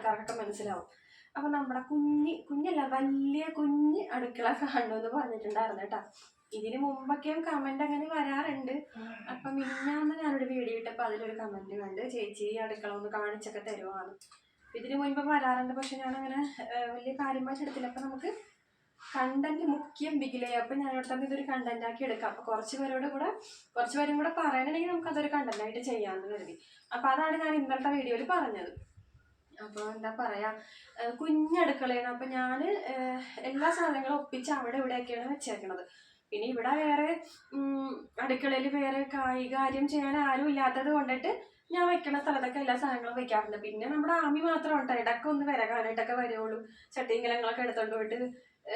ആൾക്കാർക്കൊക്കെ മനസ്സിലാവും. അപ്പൊ നമ്മുടെ കുഞ്ഞി കുഞ്ഞല്ല വലിയ കുഞ്ഞ് അടുക്കള കാണുമെന്ന് പറഞ്ഞിട്ടുണ്ടായിരുന്നു കേട്ടോ. ഇതിന് മുമ്പൊക്കെയും കമന്റ് അങ്ങനെ വരാറുണ്ട്. അപ്പൊ മിന്നാന്ന് ഞാനൊരു വീഡിയോ ഇട്ടപ്പോൾ അതിലൊരു കമന്റ് കണ്ട് ചേച്ചി അടുക്കള ഒന്ന് കാണിച്ചൊക്കെ തരുവാണ് ഇതിനു മുൻപ് വരാറുണ്ട്. പക്ഷെ ഞാൻ അങ്ങനെ വലിയ കാര്യമായിട്ട് എടുത്തില്ല. അപ്പൊ നമുക്ക് കണ്ടന്റ് മുഖ്യം ബിഗിലേ. അപ്പൊ ഞാൻ തന്നെ ഇതൊരു കണ്ടന്റ് ആക്കി എടുക്കാം. അപ്പൊ കുറച്ച് പേരോട് കൂടെ കുറച്ച് പേരും കൂടെ പറയണമെങ്കിൽ നമുക്ക് അതൊരു കണ്ടന്റ് ആയിട്ട് ചെയ്യാമെന്ന് കരുതി. അപ്പൊ അതാണ് ഞാൻ ഇന്നലത്തെ വീഡിയോയിൽ പറഞ്ഞത്. അപ്പോൾ എന്താ പറയാ ഏഹ് കുഞ്ഞടുക്കളയാണ്. അപ്പൊ ഞാൻ എല്ലാ സാധനങ്ങളും ഒപ്പിച്ച് അവിടെ ഇവിടെയൊക്കെയാണ് വെച്ചേക്കണത്. പിന്നെ ഇവിടെ വേറെ അടുക്കളയിൽ വേറെ കാര്യം ചെയ്യാൻ ആരും ഇല്ലാത്തത് കൊണ്ടിട്ട് ഞാൻ വെക്കണ സ്ഥലത്തൊക്കെ എല്ലാ സാധനങ്ങളും വെക്കാറുണ്ട്. പിന്നെ നമ്മുടെ ആമി മാത്രം ഉണ്ട് ഇടയ്ക്ക് ഒന്ന് വരകാനായിട്ടൊക്കെ വരുള്ളൂ ചട്ടിയും കിലങ്ങളൊക്കെ എടുത്തോണ്ട് പോയിട്ട്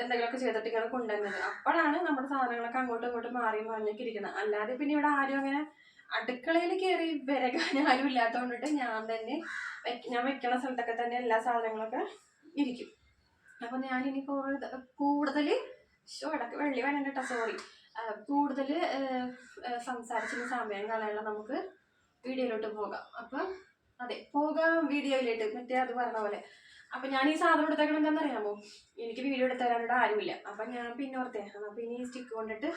എന്തെങ്കിലുമൊക്കെ ചെയ്തിട്ട് ഇങ്ങനെ കൊണ്ടുവരുന്നത്. അപ്പോഴാണ് നമ്മുടെ സാധനങ്ങളൊക്കെ അങ്ങോട്ടും ഇങ്ങോട്ടും മാറി മറിഞ്ഞൊക്കെ ഇരിക്കുന്നത് അല്ലാതെ പിന്നെ ഇവിടെ ആരും അങ്ങനെ അടുക്കളയിൽ കയറി വിരകാൻ ആരും ഇല്ലാത്തതുകൊണ്ടിട്ട് ഞാൻ തന്നെ ഞാൻ വെക്കണ സ്ഥലത്തൊക്കെ തന്നെ എല്ലാ സാധനങ്ങളൊക്കെ ഇരിക്കും. അപ്പൊ ഞാനിനി കൂടുതൽ കൂടുതൽ ഷോ ഇടയ്ക്ക് വെള്ളി വേണം കേട്ടോ സോറി കൂടുതൽ സംസാരിച്ചിന് സമയം കളയാനുള്ള നമുക്ക് വീഡിയോയിലോട്ട് പോകാം. അപ്പൊ അതെ പോകാം വീഡിയോയിലോട്ട്. മറ്റേ അത് പറഞ്ഞ പോലെ. അപ്പൊ ഞാൻ ഈ സാധനം എടുത്തേക്കണം എന്താണെന്നറിയാമോ? എനിക്ക് വീഡിയോ എടുത്തു തരാനായിട്ട് ആരുമില്ല. അപ്പൊ ഞാൻ പിന്നെ ഓർത്തേ അപ്പൊ ഇനി സ്റ്റിക്ക് കൊണ്ടിട്ട്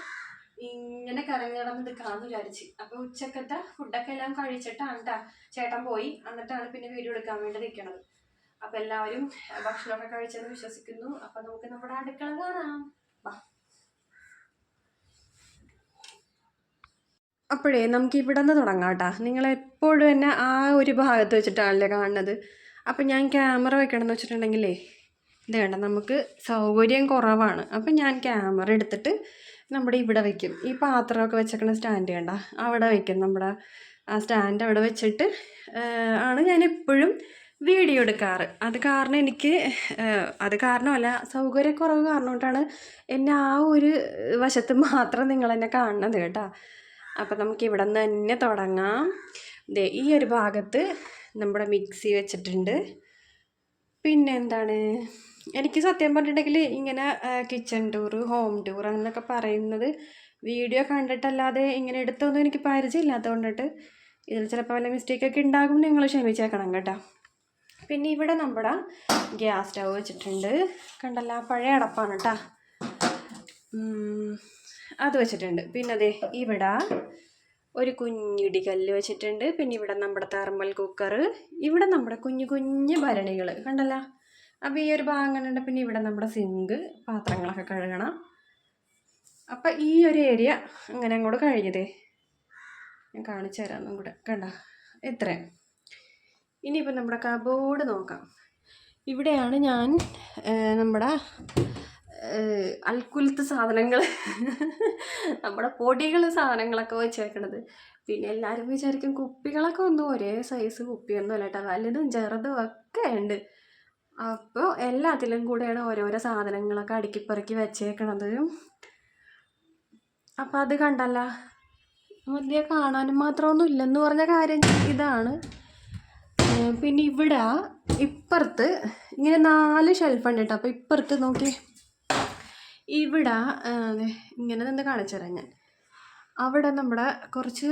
ഇങ്ങനെ കറങ്ങി നടന്ന് നിൽക്കാന്ന് വിചാരിച്ച്. അപ്പൊ ഉച്ചക്കത്തെ ഫുഡൊക്കെ എല്ലാം കഴിച്ചിട്ടാണ് ട്ടാ ചേട്ടൻ പോയി. എന്നിട്ടാണ് പിന്നെ വീഡിയോ എടുക്കാൻ വേണ്ടി നിൽക്കണത്. അപ്പൊ എല്ലാവരും ഭക്ഷണമൊക്കെ കഴിച്ചെന്ന് വിശ്വസിക്കുന്നു. അപ്പൊ നമുക്ക് നമ്മുടെ അടുക്കള കാണാം. അപ്പോഴേ നമുക്ക് ഇവിടെ നിന്ന് തുടങ്ങാം കേട്ടോ നിങ്ങൾ എപ്പോഴും തന്നെ ആ ഒരു ഭാഗത്ത് വെച്ചിട്ടാണല്ലേ കാണുന്നത്. അപ്പം ഞാൻ ക്യാമറ വെക്കണമെന്ന് വെച്ചിട്ടുണ്ടെങ്കിലേ ഇത് വേണ്ട നമുക്ക് സൗകര്യം കുറവാണ്. അപ്പം ഞാൻ ക്യാമറ എടുത്തിട്ട് നമ്മുടെ ഇവിടെ വയ്ക്കും ഈ പാത്രമൊക്കെ വെച്ചേക്കണ സ്റ്റാൻഡ് കണ്ട? അവിടെ വയ്ക്കും നമ്മുടെ ആ സ്റ്റാൻഡ് അവിടെ വെച്ചിട്ട് ആണ് ഞാൻ എപ്പോഴും വീഡിയോ എടുക്കാറ്. അത് കാരണം എനിക്ക് അത് കാരണമല്ല സൗകര്യക്കുറവ് കാരണം കൊണ്ടാണ് എന്നെ ആ ഒരു വശത്ത് മാത്രം നിങ്ങൾ എന്നെ കാണുന്നത് കേട്ടോ. അപ്പം നമുക്ക് ഇവിടെ നിന്ന് തന്നെ തുടങ്ങാം. ദേ ഈ ഒരു ഭാഗത്ത് നമ്മുടെ മിക്സി വെച്ചിട്ടുണ്ട്. പിന്നെ എന്താണ്? എനിക്ക് സത്യം പറഞ്ഞിട്ടുണ്ടെങ്കിൽ ഇങ്ങനെ കിച്ചൺ ടൂർ ഹോം ടൂർ അങ്ങനെയൊക്കെ പറയുന്നത് വീഡിയോ കണ്ടിട്ടല്ലാതെ ഇങ്ങനെ എടുത്തൊന്നും എനിക്ക് പരിചയമില്ലാത്തത് കൊണ്ടിട്ട് ഇതിൽ ചിലപ്പോൾ വല്ല മിസ്റ്റേക്കൊക്കെ ഉണ്ടാകും നിങ്ങൾ ക്ഷമിച്ചേക്കണം കേട്ടോ. പിന്നെ ഇവിടെ നമ്മുടെ ഗ്യാസ് സ്റ്റവ് വെച്ചിട്ടുണ്ട്. കണ്ടല്ല പഴയ അടപ്പാണ് കേട്ടോ. അത് വെച്ചിട്ടുണ്ട്. പിന്നെ അതെ ഇവിടെ ഒരു കുഞ്ഞിടി കല്ല് വെച്ചിട്ടുണ്ട്. പിന്നെ ഇവിടെ നമ്മുടെ തെർമൽ കുക്കർ ഇവിടെ നമ്മുടെ കുഞ്ഞു കുഞ്ഞു ഭരണികൾ കണ്ടല്ല അപ്പോൾ ഈ ഒരു ഭാഗം കണ്ടിട്ട് പിന്നെ ഇവിടെ നമ്മുടെ സിങ്ക് പാത്രങ്ങളൊക്കെ കഴുകണം. അപ്പം ഈ ഒരു ഏരിയ അങ്ങനെ അങ്ങോട്ട് കഴിഞ്ഞതേ ഞാൻ കാണിച്ചു തരാം ഒന്നും കൂടെ. കണ്ട? ഇത്രയും. ഇനിയിപ്പോൾ നമ്മുടെ കബോർഡ് നോക്കാം. ഇവിടെയാണ് ഞാൻ നമ്മുടെ അൽക്കുലത്ത് സാധനങ്ങൾ നമ്മുടെ പൊടികൾ സാധനങ്ങളൊക്കെ വെച്ചേക്കണത്. പിന്നെ എല്ലാവരും വിചാരിക്കും കുപ്പികളൊക്കെ ഒന്നും ഒരേ സൈസ് കുപ്പിയൊന്നും അല്ല കേട്ടോ. വലുതും ചെറുതും ഒക്കെ ഉണ്ട്. അപ്പോൾ എല്ലാത്തിലും കൂടെയാണ് ഓരോരോ സാധനങ്ങളൊക്കെ അടുക്കിപ്പറക്കി വെച്ചേക്കണത്. അപ്പം അത് കണ്ടല്ല. വലിയ കാണാനും മാത്രമൊന്നും ഇല്ലെന്ന് പറഞ്ഞ കാര്യം ഇതാണ്. പിന്നെ ഇവിടെ ഇപ്പുറത്ത് ഇങ്ങനെ നാല് ഷെൽഫുണ്ട് കേട്ടോ. അപ്പോൾ ഇപ്പുറത്ത് നോക്കി ഇവിടെ ഇങ്ങനെ നിന്ന് കാണിച്ചു തരാം ഞാൻ. അവിടെ നമ്മുടെ കുറച്ച്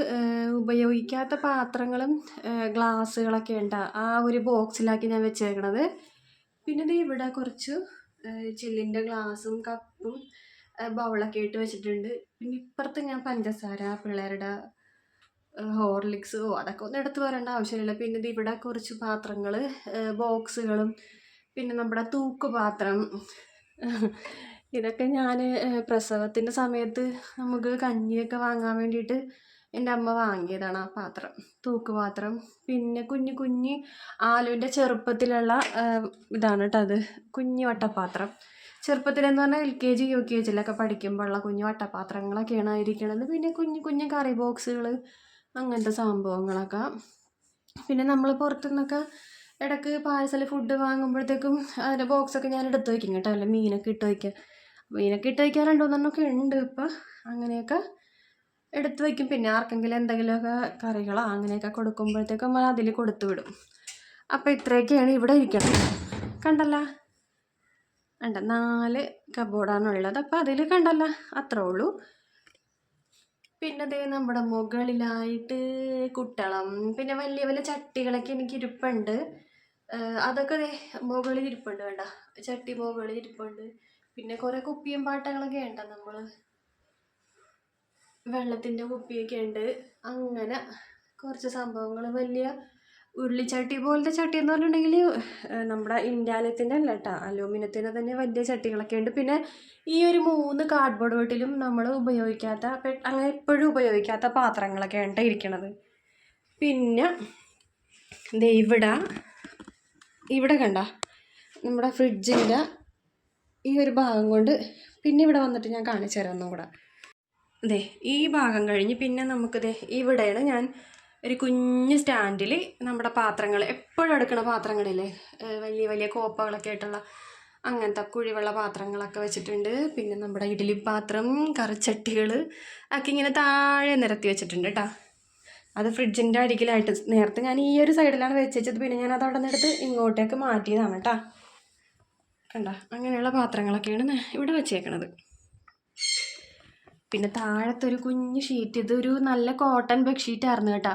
ഉപയോഗിക്കാത്ത പാത്രങ്ങളും ഗ്ലാസ്സുകളൊക്കെ ഉണ്ട്. ആ ഒരു ബോക്സിലാക്കി ഞാൻ വെച്ചേക്കണത്. പിന്നെ ദേ ഇവിടെ കുറച്ച് ചില്ലിന്റെ ഗ്ലാസും കപ്പും ബൗളൊക്കെ ഇട്ട് വെച്ചിട്ടുണ്ട്. പിന്നെ ഇപ്പുറത്ത് ഞാൻ പഞ്ചസാര പിള്ളേരുടെ ഹോർലിക്സ് അതൊക്കെ ഒന്നും എടുത്ത് വരേണ്ട ആവശ്യമില്ല. പിന്നെ ദേ ഇവിടെ കുറച്ച് പാത്രങ്ങൾ ബോക്സുകളും പിന്നെ നമ്മുടെ തൂക്കുപാത്രം ഇതൊക്കെ ഞാൻ പ്രസവത്തിന്റെ സമയത്ത് നമുക്ക് കഞ്ഞിയൊക്കെ വാങ്ങാൻ വേണ്ടിയിട്ട് എന്റെ അമ്മ വാങ്ങിയതാണ് ആ പാത്രം തൂക്കുപാത്രം പിന്നെ കുഞ്ഞു കുഞ്ഞ് ആലുവിന്റെ ചെറുപ്പത്തിലുള്ള ഇതാണ് കേട്ടോ അത് കുഞ്ഞു വട്ടപാത്രം ചെറുപ്പത്തിലെന്ന് പറഞ്ഞാൽ L K G U K ജിയിലൊക്കെ പഠിക്കുമ്പോഴുള്ള കുഞ്ഞു വട്ടപാത്രങ്ങളൊക്കെയാണ് ഇരിക്കണത് പിന്നെ കുഞ്ഞു കുഞ്ഞു കറി ബോക്സുകൾ അങ്ങനത്തെ സംഭവങ്ങളൊക്കെ. പിന്നെ നമ്മൾ പുറത്തു നിന്നൊക്കെ ഇടയ്ക്ക് പാഴ്സൽ ഫുഡ് വാങ്ങുമ്പോഴത്തേക്കും അതിന്റെ ബോക്സൊക്കെ ഞാൻ എടുത്ത് വയ്ക്കും കേട്ടോ അല്ല മീനൊക്കെ ഇട്ട് വയ്ക്കുക മീനൊക്കെ ഇട്ട് വയ്ക്കാൻ എന്നൊക്കെ ഉണ്ട് ഇപ്പം അങ്ങനെയൊക്കെ എടുത്ത് വയ്ക്കും. പിന്നെ ആർക്കെങ്കിലും എന്തെങ്കിലുമൊക്കെ കറികളോ അങ്ങനെയൊക്കെ കൊടുക്കുമ്പോഴത്തേക്കും നമ്മൾ അതിൽ കൊടുത്തു വിടും. അപ്പോൾ ഇത്രയൊക്കെയാണ് ഇവിടെ ഇരിക്കണം കണ്ടല്ല? ഉണ്ട് നാല് കബോർഡാണ് ഉള്ളത് അപ്പോൾ അതിൽ കണ്ടല്ല? അത്രേ ഉള്ളൂ. പിന്നെ ദേ നമ്മുടെ മുകളിലായിട്ട് കുട്ടളം. പിന്നെ വലിയ വലിയ ചട്ടികളൊക്കെ എനിക്ക് ഇരിപ്പുണ്ട്. അതൊക്കെ ദേ മുകളിൽ ഇരിപ്പുണ്ട് വേണ്ട ചട്ടി മുകളിൽ ഇരിപ്പുണ്ട്. പിന്നെ കുറേ കുപ്പിയും പാട്ടങ്ങളൊക്കെ ഉണ്ട് നമ്മൾ വെള്ളത്തിന്റെ കുപ്പിയൊക്കെ ഉണ്ട്. അങ്ങനെ കുറച്ച് സംഭവങ്ങൾ വലിയ ഉരുളിച്ചട്ടി പോലത്തെ ചട്ടി എന്ന് പറഞ്ഞിട്ടുണ്ടെങ്കിൽ നമ്മുടെ ഇന്ത്യാലയത്തിന്റെ അല്ല കേട്ടോ അലൂമിനിയത്തിന്റെ തന്നെ വലിയ ചട്ടികളൊക്കെ ഉണ്ട്. പിന്നെ ഈ ഒരു മൂന്ന് കാർഡ്ബോർഡ് വീട്ടിലും നമ്മൾ ഉപയോഗിക്കാത്ത അങ്ങനെ എപ്പോഴും ഉപയോഗിക്കാത്ത പാത്രങ്ങളൊക്കെ ഉണ്ട് ഇരിക്കണത്. പിന്നെ ഇവിടെ ഇവിടെ കണ്ട നമ്മുടെ ഫ്രിഡ്ജിന്റെ ഈ ഒരു ഭാഗം കൊണ്ട് പിന്നെ ഇവിടെ വന്നിട്ട് ഞാൻ കാണിച്ചു തരാം ഒന്നും കൂടെ ദേ ഈ ഭാഗം കഴിഞ്ഞ് പിന്നെ നമുക്ക് ദേ ഇവിടെയാണ് ഞാൻ ഒരു കുഞ്ഞ് സ്റ്റാൻഡിൽ നമ്മുടെ പാത്രങ്ങൾ എപ്പോഴും എടുക്കുന്ന പാത്രങ്ങളില്ലേ? വലിയ വലിയ കോപ്പകളൊക്കെ ആയിട്ടുള്ള അങ്ങനത്തെ കുഴിവെള്ള പാത്രങ്ങളൊക്കെ വെച്ചിട്ടുണ്ട്. പിന്നെ നമ്മുടെ ഇഡ്ഡലി പാത്രം കറിച്ചട്ടികൾ ഒക്കെ ഇങ്ങനെ താഴെ നിരത്തി വെച്ചിട്ടുണ്ട് കേട്ടോ അത് ഫ്രിഡ്ജിന്റെ അരികിലായിട്ട് നേരത്തെ ഞാൻ ഈ ഒരു സൈഡിലാണ് വെച്ചത് പിന്നെ ഞാൻ അത് അവിടെ നിന്നെടുത്ത് ഇങ്ങോട്ടേക്ക് മാറ്റിയതാണ് കേട്ടോ കണ്ട അങ്ങനെയുള്ള പാത്രങ്ങളൊക്കെയാണ് ഇവിടെ വെച്ചേക്കണത്. പിന്നെ താഴത്തെ ഒരു കുഞ്ഞ് ഷീറ്റ് ഇതൊരു നല്ല കോട്ടൺ ബെഡ്ഷീറ്റ് ആയിരുന്നു കേട്ടോ.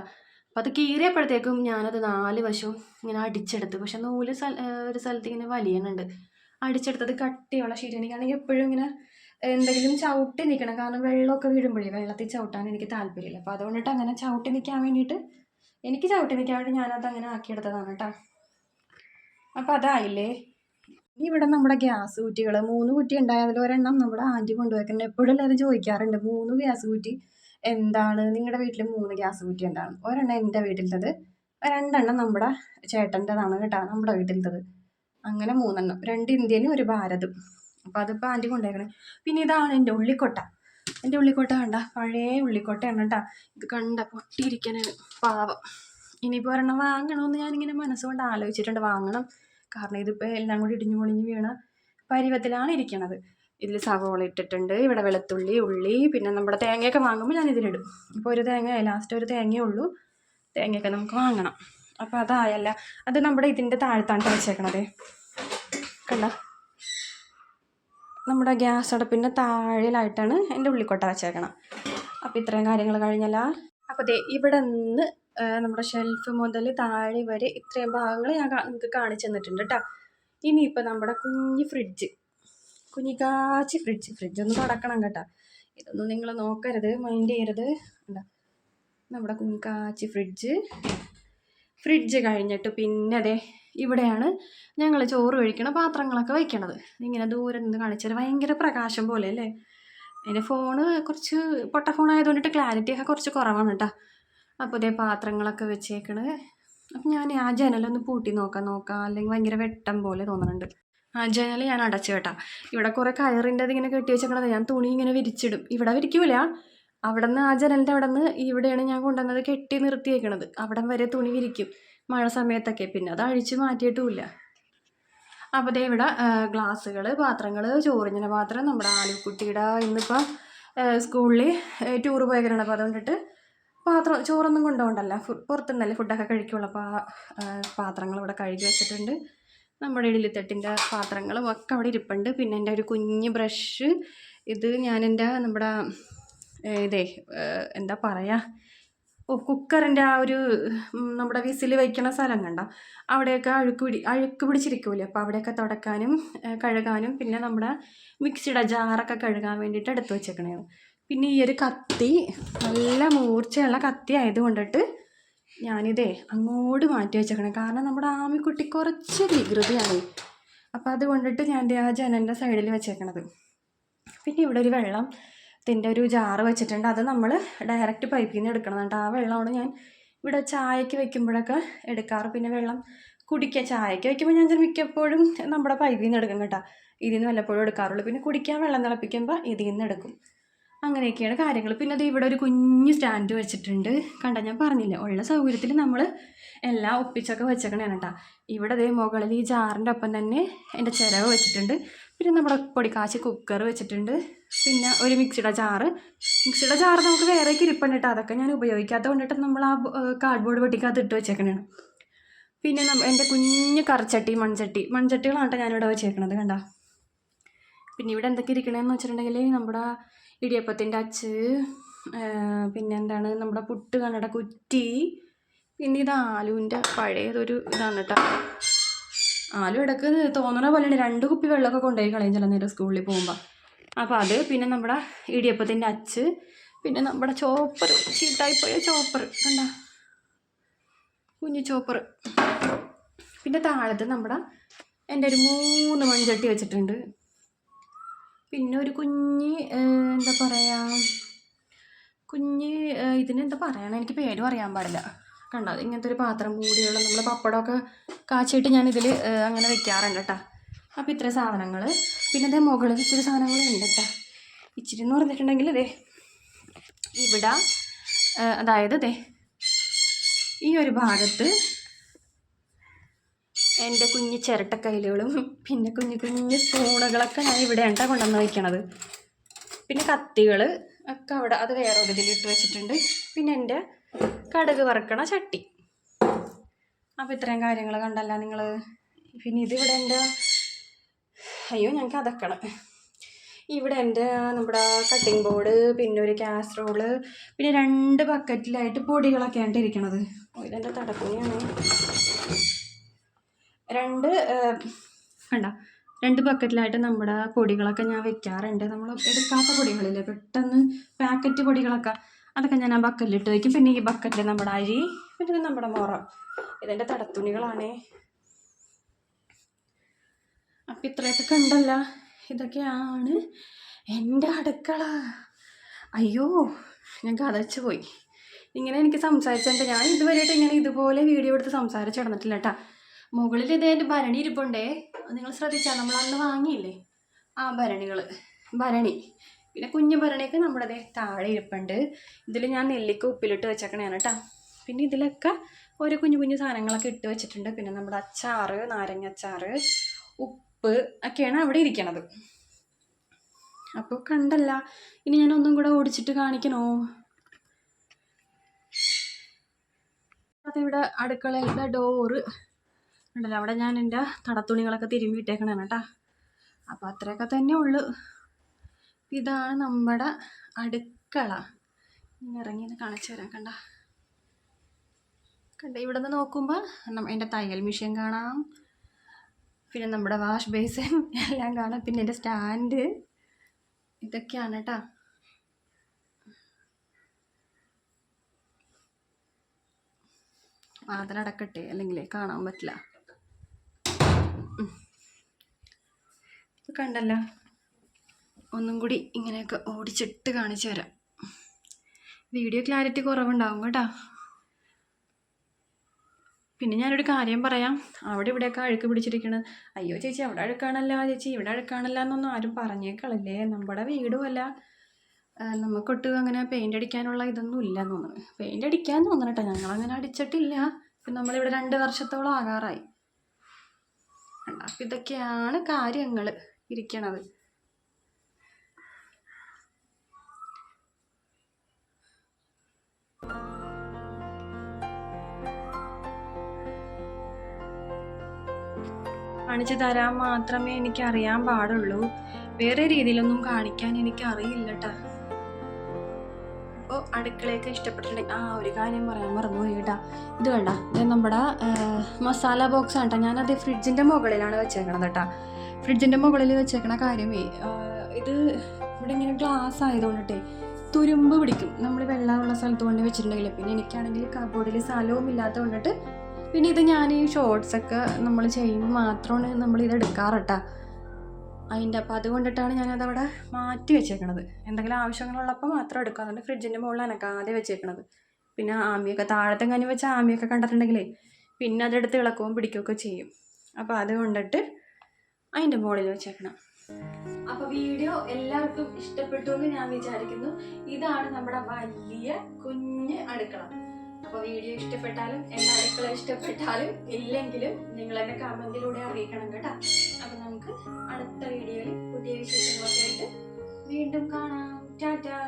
അപ്പോൾ അത് കീറിയപ്പോഴത്തേക്കും ഞാനത് നാല് വശവും ഇങ്ങനെ അടിച്ചെടുത്ത്. പക്ഷെ നൂൽ സ്ഥല ഒരു സ്ഥലത്ത് ഇങ്ങനെ വലിയണുണ്ട് അടിച്ചെടുത്തത് കട്ടിയുള്ള ഷീറ്റ് എനിക്കാണെങ്കിൽ എപ്പോഴും ഇങ്ങനെ എന്തെങ്കിലും ചവിട്ടി നിൽക്കണം കാരണം വെള്ളമൊക്കെ വീഴുമ്പോഴേ വെള്ളത്തിൽ ചവിട്ടാൻ എനിക്ക് താല്പര്യമില്ല. അപ്പോൾ അതുകൊണ്ടിട്ട് അങ്ങനെ ചവിട്ടി നിൽക്കാൻ വേണ്ടിയിട്ട് എനിക്ക് ചവിട്ടി നിൽക്കാൻ വേണ്ടി ഞാനത് അങ്ങനെ ആക്കിയെടുത്തതാണ് കേട്ടോ. അപ്പോൾ അതായില്ലേ? ഇവിടെ നമ്മുടെ ഗ്യാസ് കുറ്റികൾ മൂന്ന് കുറ്റി ഉണ്ടായ അതിൽ ഒരെണ്ണം നമ്മുടെ ആന്റി കൊണ്ടുപോയിക്കുന്നത് എപ്പോഴും എല്ലാവരും ചോദിക്കാറുണ്ട് മൂന്ന് ഗ്യാസ് കുറ്റി എന്താണ്? നിങ്ങളുടെ വീട്ടിൽ മൂന്ന് ഗ്യാസ് കുറ്റി എന്താണ്? ഒരെണ്ണം എന്റെ വീട്ടിലത്തത് രണ്ടെണ്ണം നമ്മുടെ ചേട്ടന്റെതാണ് കേട്ടോ നമ്മുടെ വീട്ടിലത്തത്. അങ്ങനെ മൂന്നെണ്ണം. രണ്ട് ഇന്ത്യനും ഒരു ഭാരതും. അപ്പോൾ അതിപ്പോൾ ആന്റി കൊണ്ടുപോയിക്കണേ പിന്നെ ഇതാണ് എന്റെ ഉള്ളിക്കൊട്ട. എന്റെ ഉള്ളിക്കോട്ട കണ്ട പഴയ ഉള്ളിക്കോട്ടയാണ് കേട്ടോ. ഇത് കണ്ട പൊട്ടിയിരിക്കാനാണ് പാവം. ഇനിയിപ്പോൾ ഒരെണ്ണം വാങ്ങണമെന്ന് ഞാനിങ്ങനെ മനസ്സുകൊണ്ട് ആലോചിച്ചിട്ടുണ്ട്. വാങ്ങണം. കാരണം ഇതിപ്പോൾ എല്ലാം കൂടി ഇടിഞ്ഞു പൊളിഞ്ഞ് വീണ പരുവത്തിലാണ് ഇരിക്കണത്. ഇതിൽ സവോള ഇട്ടിട്ടുണ്ട് ഇവിടെ വെളുത്തുള്ളി ഉള്ളി പിന്നെ നമ്മുടെ തേങ്ങയൊക്കെ വാങ്ങുമ്പോൾ ഞാൻ ഇതിലിടും ഇപ്പോൾ ഒരു തേങ്ങ ലാസ്റ്റ് ഒരു തേങ്ങയേ ഉള്ളൂ. തേങ്ങയൊക്കെ നമുക്ക് വാങ്ങണം. അപ്പോൾ അതായല്ല അത് നമ്മുടെ ഇതിന്റെ താഴത്താണ് വെച്ചേക്കണത്. കണ്ട? നമ്മുടെ ഗ്യാസ് അടുപ്പിന്റെ താഴെയിലായിട്ടാണ് എന്റെ ഉള്ളിക്കൊട്ട വെച്ചേക്കണം അപ്പോൾ ഇത്രയും കാര്യങ്ങൾ കഴിഞ്ഞല്ല. അപ്പോൾ ദേ ഇവിടെ നിന്ന് നമ്മുടെ ഷെൽഫ് മുതൽ താഴെ വരെ ഇത്രയും ഭാഗങ്ങൾ ഞാൻ നിങ്ങൾക്ക് കാണിച്ചു തന്നിട്ടുണ്ട് കേട്ടോ ഇനിയിപ്പോൾ നമ്മുടെ കുഞ്ഞ് ഫ്രിഡ്ജ് കുഞ്ഞിക്കാച്ചി ഫ്രിഡ്ജ് ഫ്രിഡ്ജ് ഒന്ന് തുടക്കണം കേട്ടോ. ഇതൊന്നും നിങ്ങൾ നോക്കരുത് മൈൻഡ് ചെയ്യരുത്. കണ്ടോ? നമ്മുടെ കുഞ്ഞിക്കാച്ചി ഫ്രിഡ്ജ് ഫ്രിഡ്ജ് കഴിഞ്ഞിട്ട് പിന്നെ അതെ ഇവിടെയാണ് ഞങ്ങൾ ചോറ് കഴിക്കണ പാത്രങ്ങളൊക്കെ വയ്ക്കണത് ഇങ്ങനെ ദൂരെ നിന്ന് കാണിച്ചാൽ ഭയങ്കര പ്രകാശം പോലെ അല്ലേ? അതിന്റെ ഫോണ് കുറച്ച് പൊട്ട ഫോൺ ആയതുകൊണ്ടിട്ട് ക്ലാരിറ്റി ഒക്കെ കുറച്ച് കുറവാണ് കേട്ടോ അപ്പോൾ ഇതേ പാത്രങ്ങളൊക്കെ വെച്ചേക്കണത് അപ്പം ഞാൻ ആ ജനലൊന്ന് പൂട്ടി നോക്കാം നോക്കാം. അല്ലെങ്കിൽ ഭയങ്കര വെട്ടം പോലെ തോന്നുന്നുണ്ട് ആ ജനൽ ഞാൻ അടച്ചു കേട്ടാ. ഇവിടെ കുറേ കയറിന്റെ അതിങ്ങനെ കെട്ടി വെച്ചേക്കണത്. ഞാൻ തുണി ഇങ്ങനെ വിരിച്ചിടും. ഇവിടെ വിരിക്കൂല. അവിടെ നിന്ന് ആ ജനലിന്റെ അവിടെ നിന്ന് ഇവിടെയാണ് ഞാൻ കൊണ്ടുവന്നത് കെട്ടി നിർത്തിയേക്കണത്. അവിടം വരെ തുണി വിരിക്കും മഴ സമയത്തൊക്കെ. പിന്നെ അത് അഴിച്ച് മാറ്റിയിട്ടുമില്ല. അപ്പോൾ ദേ ഇവിടെ ഗ്ലാസ്സുകൾ പാത്രങ്ങൾ ചോറിഞ്ഞ പാത്രം നമ്മുടെ ആലുക്കുട്ടിയുടെ ഇന്നിപ്പം സ്കൂളിൽ ടൂർ പോയേക്കാനാണ് അപ്പോൾ അതുകൊണ്ടിട്ട് പാത്രം ചോറൊന്നും കൊണ്ടുപോകണ്ടല്ല പുറത്തുനിന്നല്ലേ ഫുഡൊക്കെ കഴിക്കുള്ളൂ. അപ്പോൾ ആ പാത്രങ്ങൾ ഇവിടെ കഴുകി വെച്ചിട്ടുണ്ട്. നമ്മുടെ ഇഡലിത്തട്ടിന്റെ പാത്രങ്ങളും ഒക്കെ അവിടെ ഇരിപ്പുണ്ട്. പിന്നെ എന്റെ ഒരു കുഞ്ഞ് ബ്രഷ്. ഇത് ഞാൻ എന്റെ നമ്മുടെ ഇതേ എന്താ പറയുക ഓ കുക്കറിന്റെ ആ ഒരു നമ്മുടെ വിസിൽ വയ്ക്കണ സ്ഥലം കണ്ട? അവിടെയൊക്കെ അഴുക്ക് പിടി അഴുക്ക് പിടിച്ചിരിക്കൂലേ? അപ്പോൾ അവിടെയൊക്കെ തുടക്കാനും കഴുകാനും പിന്നെ നമ്മുടെ മിക്സിയുടെ ജാറൊക്കെ കഴുകാൻ വേണ്ടിയിട്ട് എടുത്ത് വെച്ചേക്കണേന്ന്. പിന്നെ ഈ ഒരു കത്തി നല്ല മൂർച്ചയുള്ള കത്തി ആയതുകൊണ്ടിട്ട് ഞാനിതേ അങ്ങോട്ട് മാറ്റി വെച്ചേക്കണേ. കാരണം നമ്മുടെ ആമിക്കുട്ടി കുറച്ച് വികൃതിയാണ്. അപ്പോൾ അതുകൊണ്ടിട്ട് ഞാൻ ആ ജനലിന്റെ സൈഡിൽ വെച്ചേക്കണത്. പിന്നെ ഇവിടെ ഒരു വെള്ളം ത്തിന്റെ ഒരു ജാറ് വെച്ചിട്ടുണ്ട്. അത് നമ്മൾ ഡയറക്റ്റ് പൈപ്പിൽ നിന്ന് എടുക്കണതുണ്ട് ആ വെള്ളമാണ് ഞാൻ ഇവിടെ ചായക്ക് വെക്കുമ്പോഴൊക്കെ എടുക്കാറ്. പിന്നെ വെള്ളം കുടിക്കുക ചായക്ക് വെക്കുമ്പോൾ ഞാൻ മിക്കപ്പോഴും നമ്മുടെ പൈപ്പിൽ നിന്ന് എടുക്കും കേട്ടോ. ഇതിൽ നിന്ന് വല്ലപ്പോഴും എടുക്കാറുള്ളൂ. പിന്നെ കുടിക്കാൻ വെള്ളം തിളപ്പിക്കുമ്പോൾ ഇതിൽ നിന്ന് എടുക്കും. അങ്ങനെയൊക്കെയാണ് കാര്യങ്ങൾ. പിന്നെ അത് ഇവിടെ ഒരു കുഞ്ഞു സ്റ്റാൻഡ് വെച്ചിട്ടുണ്ട്. കണ്ട? ഞാൻ പറഞ്ഞില്ല ഉള്ള സൗകര്യത്തിൽ നമ്മൾ എല്ലാം ഒപ്പിച്ചൊക്കെ വെച്ചേക്കണേ കേട്ടോ ഇവിടെ അതേ മുകളിൽ ഈ ജാറിന്റെ ഒപ്പം തന്നെ എന്റെ ചിരവ് വെച്ചിട്ടുണ്ട്. പിന്നെ നമ്മുടെ പൊടിക്കാശി കുക്കർ വെച്ചിട്ടുണ്ട്. പിന്നെ ഒരു മിക്സിയുടെ ജാറ്. മിക്സിയുടെ ജാറ് നമുക്ക് വേറെ ഇരിപ്പുണ്ട് കേട്ടോ അതൊക്കെ ഞാൻ ഉപയോഗിക്കാത്ത കൊണ്ടിട്ട് നമ്മൾ ആ കാർഡ്ബോർഡ് പെട്ടിക്കകത്ത് ഇട്ട് വെച്ചേക്കണേ പിന്നെ നമ്മ എന്റെ കുഞ്ഞ് കറച്ചട്ടി മൺചട്ടി. മൺചട്ടികളാണ് കേട്ടോ ഞാനിവിടെ വെച്ചേക്കണത് കണ്ട? പിന്നെ ഇവിടെ എന്തൊക്കെ ഇരിക്കണമെന്ന് വെച്ചിട്ടുണ്ടെങ്കിൽ നമ്മുടെ ഇടിയപ്പത്തിന്റെ അച്ച് പിന്നെന്താണ് നമ്മുടെ പുട്ട് കണ്ണട കുറ്റി. പിന്നെ ഇത് ആലുവിന്റെ പഴയതൊരു ഇതാണ് കേട്ടോ. ആലു ഇടയ്ക്ക് തോന്നണ പോലെയാണ് രണ്ട് കുപ്പി വെള്ളമൊക്കെ കൊണ്ടുപോയി കളയും ചില നേരം സ്കൂളിൽ പോകുമ്പോൾ അപ്പോൾ അത് പിന്നെ നമ്മുടെ ഇടിയപ്പത്തിന്റെ അച്ച് പിന്നെ നമ്മുടെ ചോപ്പർ ചീട്ടായിപ്പോയ ചോപ്പർ കണ്ട? കുഞ്ഞു ചോപ്പർ. പിന്നെ താഴത്ത് നമ്മുടെ എന്റെ ഒരു മൂന്ന് മൺചട്ടി വെച്ചിട്ടുണ്ട്. പിന്നെ ഒരു കുഞ്ഞ് എന്താ പറയുക കുഞ്ഞ് ഇതിനെന്താ പറയണ? എനിക്ക് പേരും അറിയാൻ പാടില്ല. കണ്ടോ? ഇങ്ങനത്തെ ഒരു പാത്രം കൂടിയുള്ള നമ്മൾ പപ്പടമൊക്കെ കാച്ചിട്ട് ഞാൻ ഇതിൽ അങ്ങനെ വെക്കാറുണ്ട് കേട്ടോ. അപ്പോൾ ഇത്ര സാധനങ്ങൾ പിന്നെ അതേ മുകളിൽ ഇച്ചിരി സാധനങ്ങൾ ഉണ്ട് കേട്ടോ. ഇച്ചിരി എന്ന് പറഞ്ഞിട്ടുണ്ടെങ്കിൽ അതെ ഇവിടെ അതായത് അതെ ഈ ഒരു ഭാഗത്ത് എന്റെ കുഞ്ഞ് ചിരട്ടക്കൈലുകളും പിന്നെ കുഞ്ഞു കുഞ്ഞു സ്പൂണുകളൊക്കെ ഞാൻ ഇവിടെ ഉണ്ടാ കൊണ്ടുവന്ന് വയ്ക്കണത് പിന്നെ കത്തികൾ ഒക്കെ അവിടെ അത് വേറെ ഒരു ഇതിലിട്ട് വെച്ചിട്ടുണ്ട്. പിന്നെ എന്റെ കടുക് വറുക്കണ ചട്ടി. അപ്പോൾ ഇത്രയും കാര്യങ്ങൾ കണ്ടല്ല നിങ്ങൾ പിന്നെ ഇതിവിടെ എന്റെ അയ്യോ ഞങ്ങൾക്ക് അതക്കണം ഇവിടെ എന്റെ നമ്മുടെ കട്ടിംഗ് ബോർഡ് പിന്നെ ഒരു കാസറോൾ പിന്നെ രണ്ട് ബക്കറ്റിലായിട്ട് പൊടികളൊക്കെയാണ് ഇരിക്കണത്. ഇതെന്റെ തടക്കുനിയാണ് രണ്ട് വേണ്ട രണ്ട് ബക്കറ്റിലായിട്ട് നമ്മുടെ പൊടികളൊക്കെ ഞാൻ വെക്കാറുണ്ട്. നമ്മൾ എടുക്കാത്ത പൊടികളില്ലേ പെട്ടെന്ന് പാക്കറ്റ് പൊടികളൊക്കെ. അതൊക്കെ ഞാൻ ആ ബക്കറ്റിലിട്ട് വയ്ക്കും പിന്നെ ഈ ബക്കറ്റിൽ നമ്മുടെ അരി പിന്നെ നമ്മുടെ മുറ. ഇതെന്റെ തടത്തുണികളാണേ. അപ്പം ഇത്രയൊക്കെ കണ്ടല്ല. ഇതൊക്കെയാണ് എന്റെ അടുക്കള. അയ്യോ ഞാൻ കതച്ചു പോയി. ഇങ്ങനെ എനിക്ക് സംസാരിച്ചിട്ടുണ്ട് ഞാൻ ഇതുവരെയായിട്ട് ഇങ്ങനെ ഇതുപോലെ വീഡിയോ എടുത്ത് സംസാരിച്ചു കിടന്നിട്ടില്ല കേട്ടാ. മുകളിൽ ഇതേ എന്റെ ഭരണി ഇരിപ്പുണ്ടേ. നിങ്ങൾ ശ്രദ്ധിച്ചാൽ നമ്മൾ അന്ന് വാങ്ങിയില്ലേ? ആ ഭരണികൾ ഭരണി. പിന്നെ കുഞ്ഞു ഭരണിയൊക്കെ നമ്മുടെ അതേ താഴെ ഇരിപ്പുണ്ട്. ഇതിൽ ഞാൻ നെല്ലിക്ക ഉപ്പിലിട്ട് വെച്ചേക്കണേണ് കേട്ടോ പിന്നെ ഇതിലൊക്കെ ഓരോ കുഞ്ഞു കുഞ്ഞു സാധനങ്ങളൊക്കെ ഇട്ട് വെച്ചിട്ടുണ്ട്. പിന്നെ നമ്മുടെ അച്ചാറ് നാരങ്ങ അച്ചാറ് ഉപ്പ് ഒക്കെയാണ് അവിടെ ഇരിക്കണത്. അപ്പോൾ കണ്ടല്ല ഇനി ഞാൻ ഒന്നും കൂടെ ഓടിച്ചിട്ട് കാണിക്കണോ? അതിവിടെ അടുക്കളയുടെ ഡോറ് ഉണ്ടല്ലോ. അവിടെ ഞാൻ എന്റെ തടത്തുണികളൊക്കെ തിരുമ്പി ഇട്ടേക്കണേ കേട്ടാ. അപ്പോൾ അത്രയൊക്കെ തന്നെ ഉള്ളു. ഇതാണ് നമ്മുടെ അടുക്കള. ഇറങ്ങി കാണിച്ചു തരാം കണ്ട. കണ്ട ഇവിടെ നിന്ന് നോക്കുമ്പോൾ എന്റെ തയ്യൽ മെഷീൻ കാണാം. പിന്നെ നമ്മുടെ വാഷ് ബേസിൻ എല്ലാം കാണാം. പിന്നെ എന്റെ സ്റ്റാൻഡ് ഇതൊക്കെയാണ് കേട്ടാ. വാതിലടക്കട്ടെ? അല്ലെങ്കിൽ കാണാൻ പറ്റില്ല ഉം. ഇപ്പൊ കണ്ടല്ലോ. ഒന്നും കൂടി ഇങ്ങനെയൊക്കെ ഓടിച്ചിട്ട് കാണിച്ചു തരാം. വീഡിയോ ക്ലാരിറ്റി കുറവുണ്ടാവും കേട്ടോ. പിന്നെ ഞാനൊരു കാര്യം പറയാം. അവിടെ ഇവിടെയൊക്കെ അഴുക്ക് പിടിച്ചിരിക്കുന്നത് അയ്യോ ചേച്ചി അവിടെ അഴുക്കാണല്ല. ചേച്ചി ഇവിടെ അഴുക്കാണല്ല എന്നൊന്നും ആരും പറഞ്ഞേക്കളല്ലേ നമ്മുടെ വീടും അല്ല. നമുക്കൊട്ട് അങ്ങനെ പെയിന്റ് അടിക്കാനുള്ള ഇതൊന്നും ഇല്ല തോന്നുന്നു. പെയിന്റ് അടിക്കാൻ തോന്നണം കേട്ടോ. ഞങ്ങളങ്ങനെ അടിച്ചിട്ടില്ല. ഇപ്പം നമ്മളിവിടെ രണ്ട് വർഷത്തോളം ആകാറായി? അപ്പം ഇതൊക്കെയാണ് കാര്യങ്ങൾ ഇരിക്കണത്. കാണിച്ചു തരാൻ മാത്രമേ എനിക്ക് അറിയാൻ പാടുള്ളൂ. വേറെ രീതിയിലൊന്നും കാണിക്കാൻ എനിക്ക് അറിയില്ല അപ്പോൾ അടുക്കളയൊക്കെ ഇഷ്ടപ്പെട്ടിട്ടുണ്ടെങ്കിൽ ആ ഒരു കാര്യം പറയാൻ മറന്നുപോയി കേട്ടാ ഇത് വേണ്ട ഇത് നമ്മുടെ മസാല ബോക്സ് ആണ് കേട്ടോ ഞാനത് ഫ്രിഡ്ജിന്റെ മുകളിലാണ് വെച്ചേക്കണത് കേട്ടോ. ഫ്രിഡ്ജിന്റെ മുകളിൽ വെച്ചേക്കണ കാര്യമേ ഇത് ഇവിടെ ഇങ്ങനെ ഗ്ലാസ് ആയതുകൊണ്ടിട്ടേ തുരുമ്പ് പിടിക്കും. നമ്മൾ വെള്ളമുള്ള സ്ഥലത്ത് കൊണ്ട് വെച്ചിട്ടുണ്ടെങ്കിൽ പിന്നെ എനിക്കാണെങ്കിൽ കബോർഡിൽ സ്ഥലവും ഇല്ലാത്ത കൊണ്ടിട്ട് പിന്നെ ഇത് ഞാൻ ഈ ഷോർട്സ് ഒക്കെ നമ്മൾ ചെയ്യുമ്പോൾ മാത്രമാണ് നമ്മൾ ഇത് എടുക്കാറട്ടാ. അതിന്റെ അപ്പം അതുകൊണ്ടിട്ടാണ് ഞാനത് അവിടെ മാറ്റി വെച്ചേക്കണത്. എന്തെങ്കിലും ആവശ്യങ്ങളുള്ളപ്പോൾ മാത്രം എടുക്കുക അതുകൊണ്ട് ഫ്രിഡ്ജിന്റെ മുകളിൽ അനക്കാതെ വെച്ചേക്കണത്. പിന്നെ ആമിയൊക്കെ താഴത്തെ താഴത്തെങ്ങാനും വെച്ച ആമിയൊക്കെ കണ്ടിട്ടുണ്ടെങ്കിലേ പിന്നെ അതെടുത്ത് ഇളക്കവും പിടിക്കുകയൊക്കെ ചെയ്യും. അപ്പോൾ അത് കൊണ്ടിട്ട് അതിന്റെ മുകളിൽ വെച്ചേക്കണം. അപ്പൊ വീഡിയോ എല്ലാവർക്കും ഇഷ്ടപ്പെട്ടു എന്ന് ഞാൻ വിചാരിക്കുന്നു. ഇതാണ് നമ്മുടെ വലിയ കുഞ്ഞ് അടുക്കള. അപ്പൊ വീഡിയോ ഇഷ്ടപ്പെട്ടാലും എന്റെ അടുക്കള ഇഷ്ടപ്പെട്ടാലും ഇല്ലെങ്കിലും നിങ്ങൾ എന്നെ കമന്റിലൂടെ അറിയിക്കണം കേട്ടോ. അപ്പൊ നമുക്ക് അടുത്ത വീഡിയോയിൽ പുതിയ വിശേഷങ്ങളൊക്കെ ആയിട്ട് വീണ്ടും കാണാം. ടാറ്റാ!